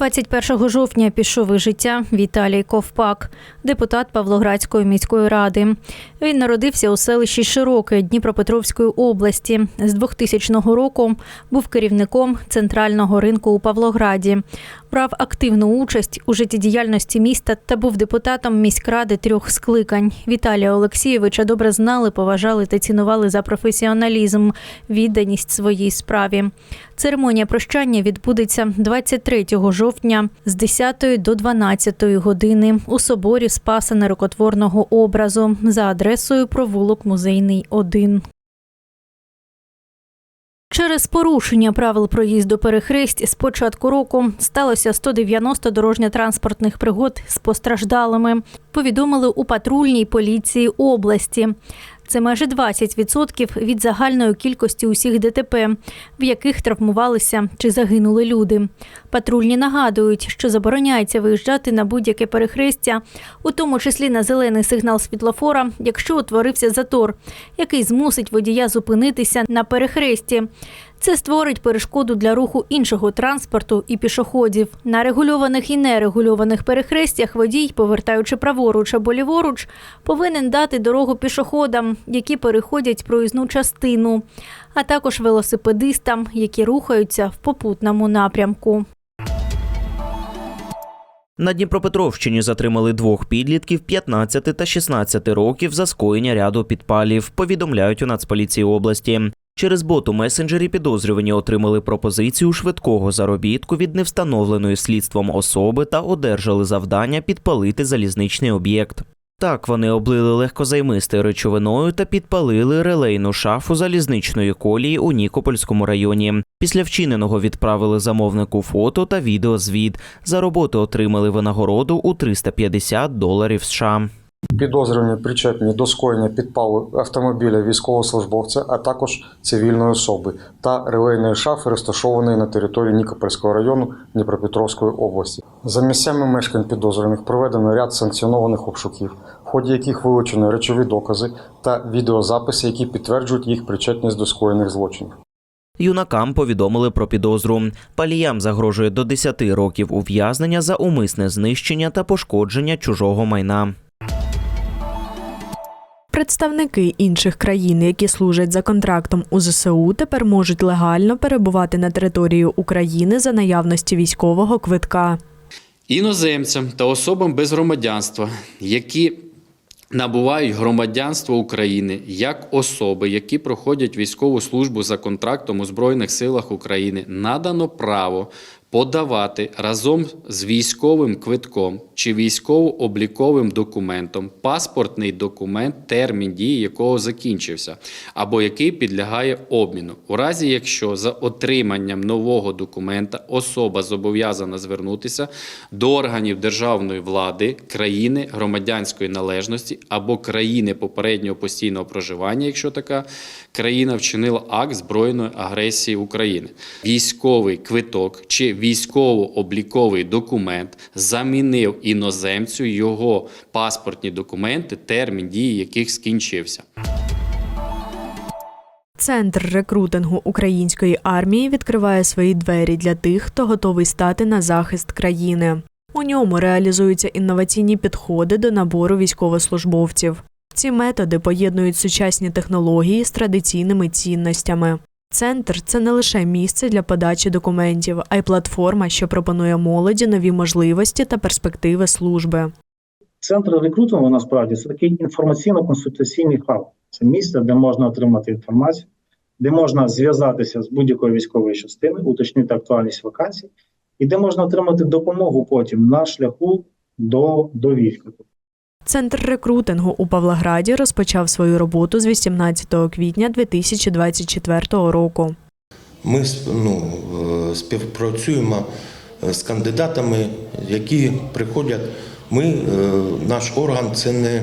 21 жовтня пішов із життя Віталій Ковпак, депутат Павлоградської міської ради. Він народився у селищі Широке Дніпропетровської області. З 2000 року був керівником центрального ринку у Павлограді. Брав активну участь у життєдіяльності міста та був депутатом міськради трьох скликань. Віталія Олексійовича добре знали, поважали та цінували за професіоналізм, відданість своїй справі. Церемонія прощання відбудеться 23 жовтня з 10 до 12 години у соборі Спаса Нерокотворного образу за адресою провулок Музейний 1. Через порушення правил проїзду перехресть з початку року сталося 190 дорожньо-транспортних пригод з постраждалими. Повідомили у патрульній поліції області. Це майже 20% від загальної кількості усіх ДТП, в яких травмувалися чи загинули люди. Патрульні нагадують, що забороняється виїжджати на будь-яке перехрестя, у тому числі на зелений сигнал світлофора, якщо утворився затор, який змусить водія зупинитися на перехресті. Це створить перешкоду для руху іншого транспорту і пішоходів. На регульованих і нерегульованих перехрестях водій, повертаючи праворуч або ліворуч, повинен дати дорогу пішоходам, які переходять проїзну частину, а також велосипедистам, які рухаються в попутному напрямку. На Дніпропетровщині затримали двох підлітків 15 та 16 років за скоєння ряду підпалів, повідомляють у Нацполіції області. Через бот у месенджері підозрювані отримали пропозицію швидкого заробітку від невстановленої слідством особи та одержали завдання підпалити залізничний об'єкт. Так вони облили легкозаймистою речовиною та підпалили релейну шафу залізничної колії у Нікопольському районі. Після вчиненого відправили замовнику фото та відеозвіт. За роботу отримали винагороду у 350 доларів США. Підозрювані причетні до скоєння підпалу автомобіля військовослужбовця, а також цивільної особи та релейної шафи, розташованої на території Нікопольського району Дніпропетровської області. За місцями мешкань підозрюваних проведено ряд санкціонованих обшуків, в ході яких вилучено речові докази та відеозаписи, які підтверджують їх причетність до скоєних злочинів. Юнакам повідомили про підозру. Паліям загрожує до 10 років ув'язнення за умисне знищення та пошкодження чужого майна. Представники інших країн, які служать за контрактом у ЗСУ, тепер можуть легально перебувати на території України за наявності військового квитка. Іноземцям та особам без громадянства, які набувають громадянство України як особи, які проходять військову службу за контрактом у Збройних силах України, надано право подавати разом з військовим квитком чи військово-обліковим документом паспортний документ, термін дії якого закінчився, або який підлягає обміну. У разі, якщо за отриманням нового документа особа зобов'язана звернутися до органів державної влади, країни громадянської належності або країни попереднього постійного проживання, якщо така країна вчинила акт збройної агресії України. Військовий квиток чи військово-обліковий документ замінив іноземцю його паспортні документи, термін дії яких скінчився. Центр рекрутингу української армії відкриває свої двері для тих, хто готовий стати на захист країни. У ньому реалізуються інноваційні підходи до набору військовослужбовців. Ці методи поєднують сучасні технології з традиційними цінностями. Центр це не лише місце для подачі документів, а й платформа, що пропонує молоді нові можливості та перспективи служби. Центр рекрутингу насправді це такий інформаційно-консультаційний хаб. Це місце, де можна отримати інформацію, де можна зв'язатися з будь-якою військовою частиною, уточнити актуальність вакансій, і де можна отримати допомогу потім на шляху до, до відклику. Центр рекрутингу у Павлограді розпочав свою роботу з 18 квітня 2024 року. Ми ну, е, співпрацюємо е, з кандидатами, які приходять. Ми, е, наш орган це не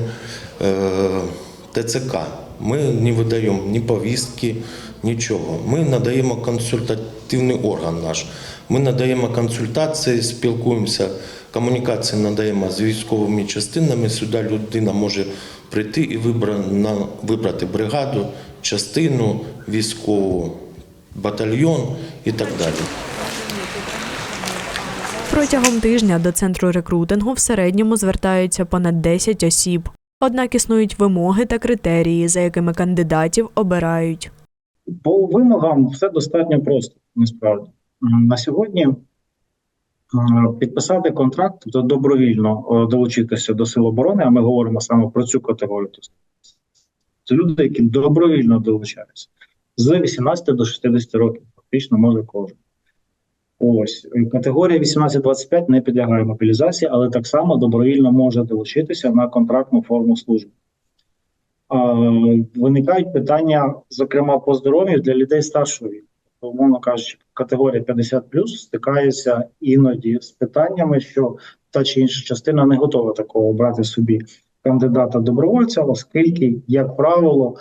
ТЦК. Ми не видаємо ні повістки, нічого. Ми надаємо консультативний орган наш. Ми надаємо консультації, спілкуємося, комунікації надаємо з військовими частинами. Сюди людина може прийти і вибра- вибрати бригаду, частину військову, батальйон і так далі. Протягом тижня до центру рекрутингу в середньому звертаються понад 10 осіб. Однак існують вимоги та критерії, за якими кандидатів обирають. По вимогам все достатньо просто насправді. На сьогодні підписати контракт, тобто добровільно е, долучитися до сил оборони, а ми говоримо саме про цю категорію. Тобто Це люди, які добровільно долучаються з 18 до 60 років, фактично може кожен. Ось е, категорія 18-25 не підлягає мобілізації, але так само добровільно може долучитися на контрактну форму служби. А, виникають питання, зокрема по здоров'ю для людей старшого віку. Тобто, Умовно кажучи, категорія 50 стикається іноді з питаннями, що та чи інша частина не готова такого обрати собі кандидата добровольця, оскільки, як правило,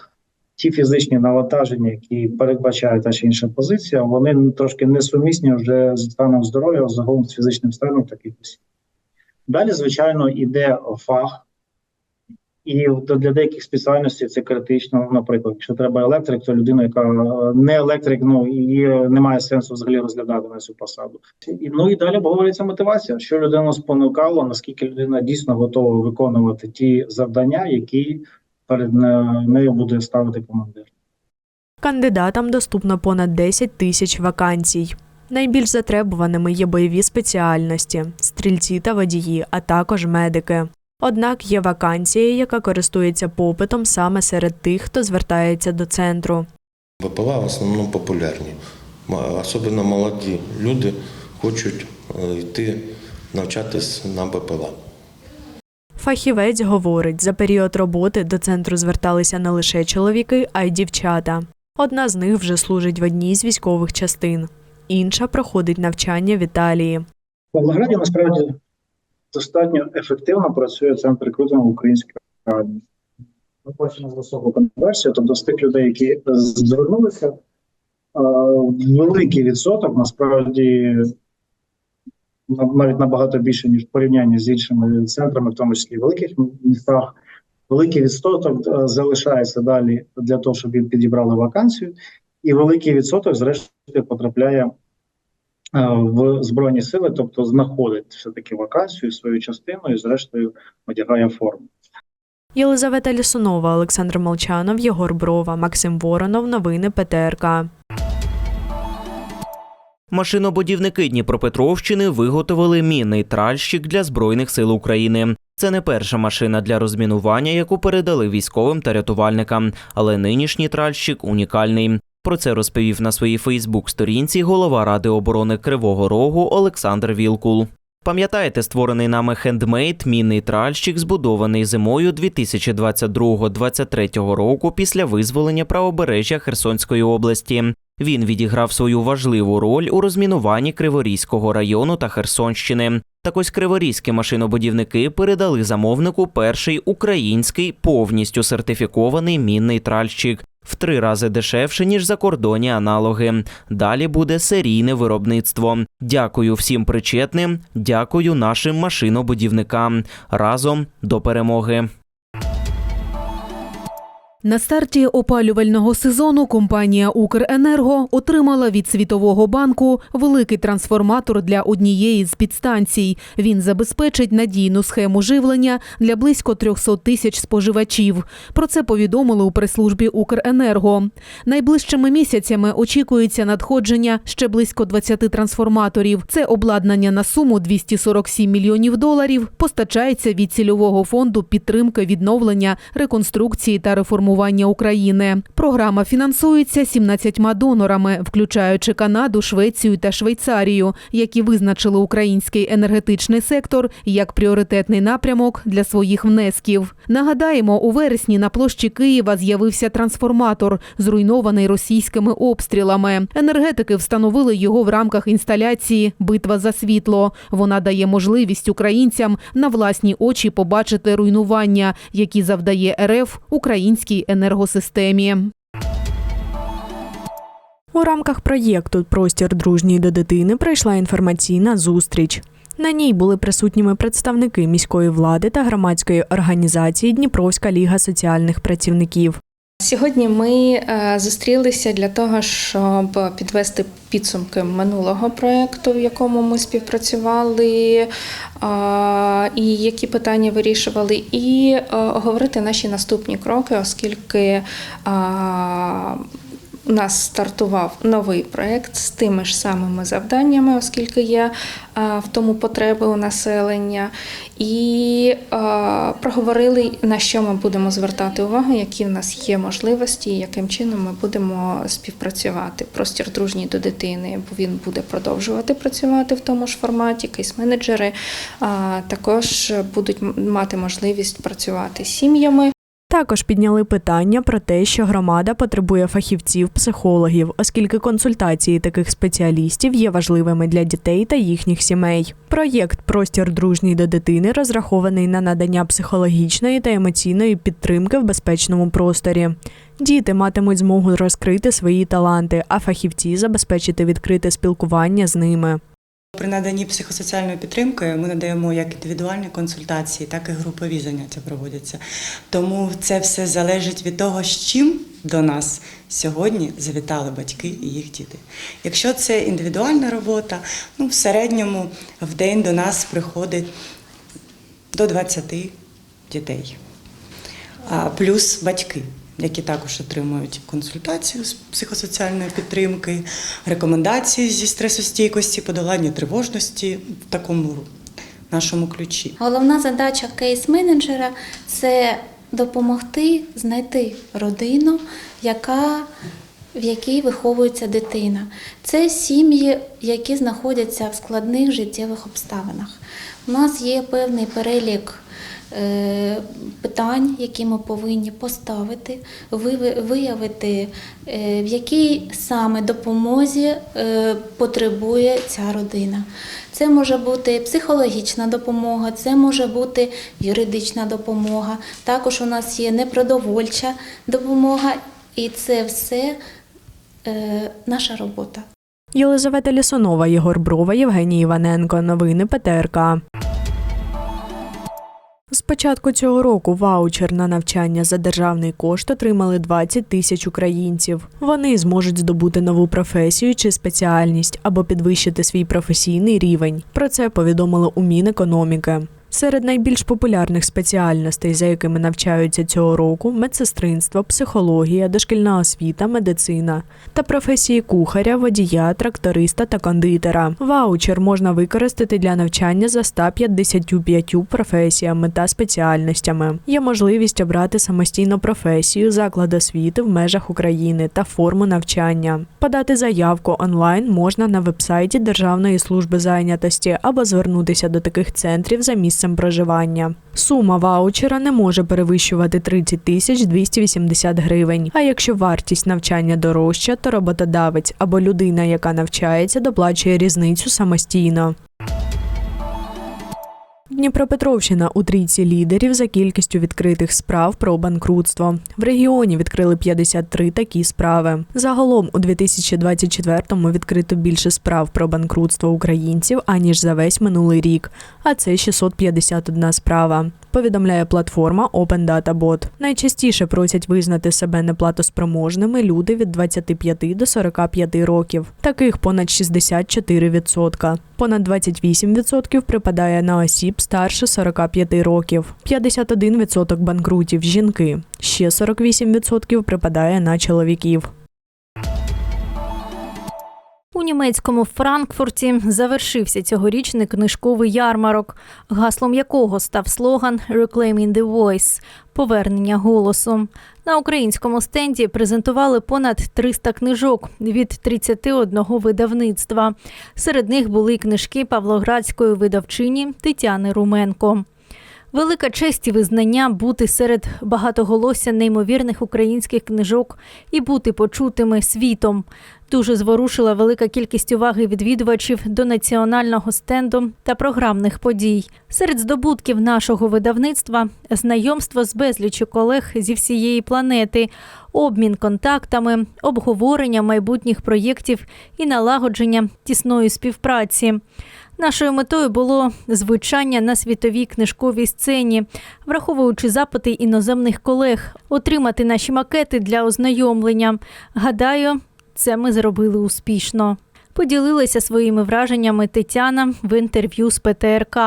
ті фізичні навантаження, які передбачає та чи інша позиція, вони трошки несумісні вже з станом здоров'я, загалом з фізичним станом таких осіб. Далі, звичайно, іде фах. І для деяких спеціальностей це критично. Наприклад, якщо треба електрик, то людина, яка е, не електрик, ну її немає сенсу взагалі розглядати на цю посаду. І, ну і далі обговорюється мотивація, що людину спонукало, наскільки людина дійсно готова виконувати ті завдання, які перед нею буде ставити командир. Кандидатам доступно понад 10 тисяч вакансій. Найбільш затребуваними є бойові спеціальності, стрільці та водії, а також медики. Однак є вакансія, яка користується попитом саме серед тих, хто звертається до центру. ВПЛА в основному популярні. Особливо молоді люди хочуть е, йти навчатись на БПЛА. Фахівець говорить, за період роботи до центру зверталися не лише чоловіки, а й дівчата. Одна з них вже служить в одній з військових частин, інша проходить навчання в Італії. В Павлограді насправді достатньо ефективно працює центр рекрутингу української армії. Ми бачимо високу конверсію, тобто з тих людей, які звернулися, великий відсоток насправді навіть набагато більше, ніж в порівнянні з іншими центрами, в тому числі в великих містах. Великий відсоток е, залишається далі для того, щоб їм підібрали вакансію, і великий відсоток, зрештою, потрапляє в збройні сили, тобто знаходить все таки вакансію свою частину і зрештою одягає форму. Єлизавета Лісунова, Олександр Молчанов, Єгор Брова, Максим Воронов. Новини ПТРК. Машинобудівники Дніпропетровщини виготовили мінний тральщик для Збройних сил України. Це не перша машина для розмінування, яку передали військовим та рятувальникам, але нинішній тральщик унікальний. Про це розповів на своїй Фейсбук-сторінці голова Ради оборони Кривого Рогу Олександр Вілкул. Пам'ятаєте, створений нами хендмейд мінний тральщик, збудований зимою 2022-2023 року після визволення правобережжя Херсонської області. Він відіграв свою важливу роль у розмінуванні Криворізького району та Херсонщини. Так ось криворізькі машинобудівники передали замовнику перший український повністю сертифікований мінний тральщик. В три рази дешевше, ніж закордонні аналоги. Далі буде серійне виробництво. Дякую всім причетним, дякую нашим машинобудівникам. Разом до перемоги. На старті опалювального сезону компанія Укренерго отримала від Світового банку великий трансформатор для однієї з підстанцій. Він забезпечить надійну схему живлення для близько 300 тисяч споживачів. Про це повідомили у прес-службі Укренерго. Найближчими місяцями очікується надходження ще близько 20 трансформаторів. Це обладнання на суму 247 мільйонів доларів. Постачається від цільового фонду підтримки відновлення, реконструкції та реформування України. Програма фінансується 17 донорами, включаючи Канаду, Швецію та Швейцарію, які визначили український енергетичний сектор як пріоритетний напрямок для своїх внесків. Нагадаємо, у вересні на площі Києва з'явився трансформатор, зруйнований російськими обстрілами. Енергетики встановили його в рамках інсталяції Битва за світло. Вона дає можливість українцям на власні очі побачити руйнування, які завдає РФ українській енергосистемі. У рамках проєкту Простір дружній до дитини пройшла інформаційна зустріч. На ній були присутніми представники міської влади та громадської організації Дніпровська ліга соціальних працівників. Сьогодні ми е, зустрілися для того, щоб підвести підсумки минулого проєкту, в якому ми співпрацювали, е, і які питання вирішували, і говорити оговорити наші наступні кроки, оскільки е, у нас стартував новий проєкт з тими ж самими завданнями, оскільки є е, в тому потреби у населення, і е, проговорили, на що ми будемо звертати увагу, які в нас є можливості, і яким чином ми будемо співпрацювати. Простір дружній до дитини, бо він буде продовжувати працювати в тому ж форматі. Кейс-менеджери також будуть мати можливість працювати з сім'ями. Також підняли питання про те, що громада потребує фахівців, психологів, оскільки консультації таких спеціалістів є важливими для дітей та їхніх сімей. Проєкт Простір дружній до дитини розрахований на надання психологічної та емоційної підтримки в безпечному просторі. Діти матимуть змогу розкрити свої таланти, а фахівці забезпечити відкрите спілкування з ними. При наданні психосоціальної підтримки ми надаємо як індивідуальні консультації, так і групові заняття проводяться. Тому це все залежить від того, з чим до нас сьогодні завітали батьки і їх діти. Якщо це індивідуальна робота, ну в середньому в день до нас приходить до 20 дітей, плюс батьки. Які також отримують консультацію з психосоціальної підтримки, рекомендації зі стресостійкості, подолання тривожності в такому нашому ключі. Головна задача кейс-менеджера це допомогти знайти родину, яка, в якій виховується дитина. Це сім'ї, які знаходяться в складних життєвих обставинах. У нас є певний перелік. Е, Питань, які ми повинні поставити, виявити, е, в якій саме допомозі е, потребує ця родина. Це може бути психологічна допомога, це може бути юридична допомога. Також у нас є непродовольча допомога, і це все наша робота. Єлизавета Лісунова, Єгор Брова, Євгеній Іваненко. Новини ПТРК. З початку цього року ваучер на навчання за державний кошт отримали 20 тисяч українців. Вони зможуть здобути нову професію чи спеціальність або підвищити свій професійний рівень. Про це повідомили у Мінекономіки. Серед найбільш популярних спеціальностей, за якими навчаються цього року, медсестринство, психологія, дошкільна освіта, медицина та професії кухаря, водія, тракториста та кондитера. Ваучер можна використати для навчання за 155 професіями та спеціальностями. Є можливість обрати самостійну професію, заклад освіти в межах України та форму навчання. Подати заявку онлайн можна на вебсайті Державної служби зайнятості або звернутися до таких центрів за місцем проживання. Сума ваучера не може перевищувати 30 тисяч 280 гривень. А якщо вартість навчання дорожча, то роботодавець або людина, яка навчається, доплачує різницю самостійно. Дніпропетровщина у трійці лідерів за кількістю відкритих справ про банкрутство. В регіоні відкрили 53 такі справи. Загалом у 2024-му відкрито більше справ про банкрутство українців аніж за весь минулий рік, а це 651 справа. Повідомляє платформа Open Data Bot. Найчастіше просять визнати себе неплатоспроможними люди від 25 до 45 років. Таких понад 64%. Понад 28% припадає на осіб старше 45 років. 51% банкрутів жінки. Ще 48% припадає на чоловіків. У німецькому Франкфурті завершився цьогорічний книжковий ярмарок, гаслом якого став слоган «Reclaiming the Voice» – повернення голосу. На українському стенді презентували понад 300 книжок від 31 видавництва. Серед них були книжки павлоградської видавчині Тетяни Руменко. Велика честь і визнання бути серед багатоголосся неймовірних українських книжок і бути почутими світом. Дуже зворушила велика кількість уваги відвідувачів до національного стенду та програмних подій. Серед здобутків нашого видавництва знайомство з безліччю колег зі всієї планети, обмін контактами, обговорення майбутніх проєктів і налагодження тісної співпраці. Нашою метою було звучання на світовій книжковій сцені, враховуючи запити іноземних колег, отримати наші макети для ознайомлення. Гадаю, це ми зробили успішно. Поділилася своїми враженнями Тетяна в інтерв'ю з ПТРК.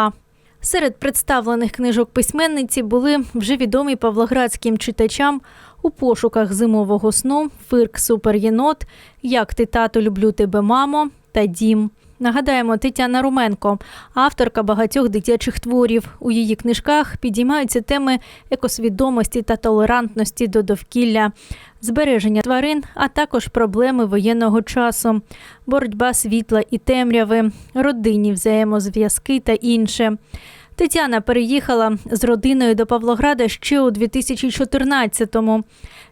Серед представлених книжок письменниці були вже відомі павлоградським читачам у пошуках зимового сну, фирк Суперєнот, Як ти тато люблю тебе, мамо та Дім. Нагадаємо, Тетяна Руменко, авторка багатьох дитячих творів. У її книжках підіймаються теми екосвідомості та толерантності до довкілля, збереження тварин, а також проблеми воєнного часу, боротьба світла і темряви, родинні взаємозв'язки та інше. Тетяна переїхала з родиною до Павлограда ще у 2014-му.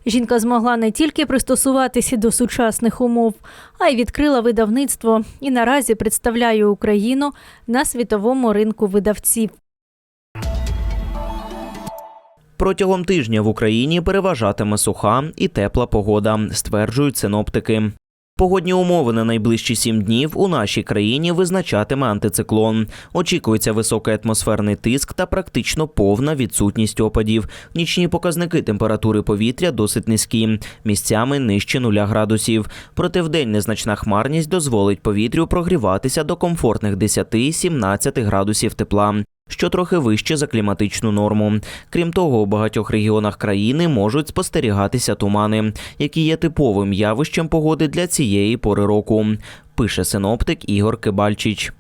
Жінка змогла не тільки пристосуватися до сучасних умов, а й відкрила видавництво і наразі представляє Україну на світовому ринку видавців. Протягом тижня в Україні переважатиме суха і тепла погода, стверджують синоптики. Погодні умови на найближчі сім днів у нашій країні визначатиме антициклон. Очікується високий атмосферний тиск та практично повна відсутність опадів. Нічні показники температури повітря досить низькі, місцями нижче нуля градусів. Проте вдень незначна хмарність дозволить повітрю прогріватися до комфортних 10-17 градусів тепла. Що трохи вище за кліматичну норму. Крім того, у багатьох регіонах країни можуть спостерігатися тумани, які є типовим явищем погоди для цієї пори року. Пише синоптик Ігор Кибальчич.